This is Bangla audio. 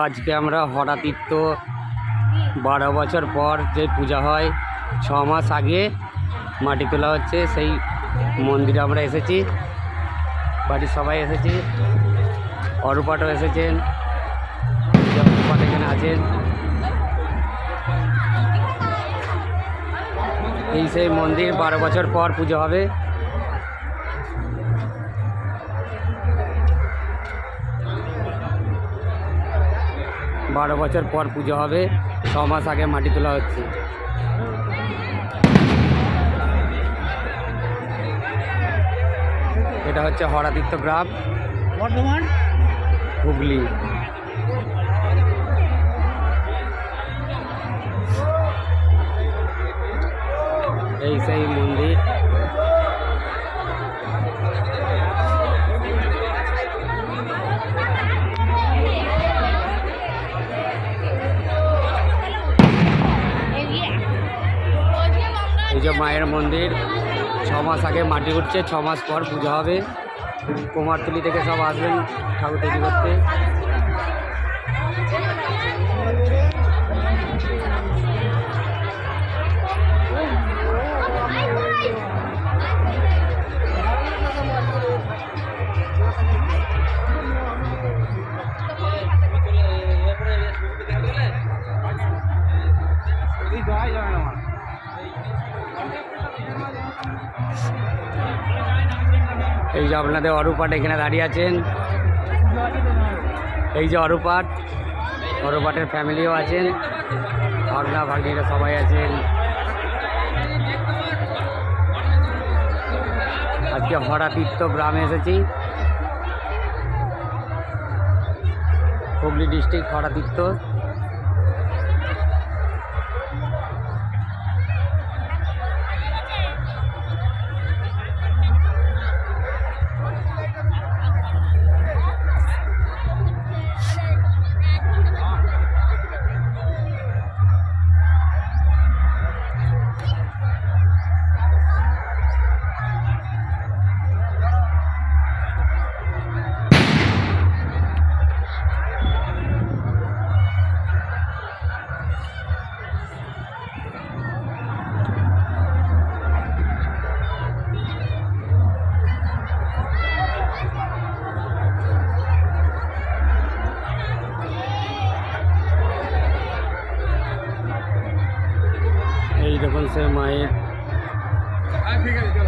আজকে আমরা হঠাতীর্থ বারো বছর পর যে পূজা হয়, ছ মাস আগে মাটি তোলা হচ্ছে, সেই মন্দিরে আমরা এসেছি, বাড়ির সবাই এসেছি, অরূপাটও এসেছেন, অরূপাট এখানে আছেন। এই সেই মন্দির বারো বছর পর পুজো হবে। বারো বছর পর পুজো হবে ছ মাস আগে মাটি তোলা হচ্ছে। এটা হচ্ছে হরাতীর্থ গ্রাম বর্ধমান? হুগলি। এই সেই এই যে মায়ের মন্দির ছ মাস আগে মাটি উঠছে ছ মাস পর পুজো হবে। কুমারটুলি থেকে সব আসবেন ঠাকুর তৈরি করতে। এই যে আপনাদের অরূপাট এখানে দাঁড়িয়ে আছেন। এই যে অরূপাট, অরূপাটের ফ্যামিলিও আছেন। ভাগনা, ভাগ্নিরা সবাই আছেন। আজকে হরাতীর্থ গ্রামে এসেছি। হুগলি ডিস্ট্রিক্ট হরাতীর্থ এই দেখুন সে মায়ের। ঠিক আছে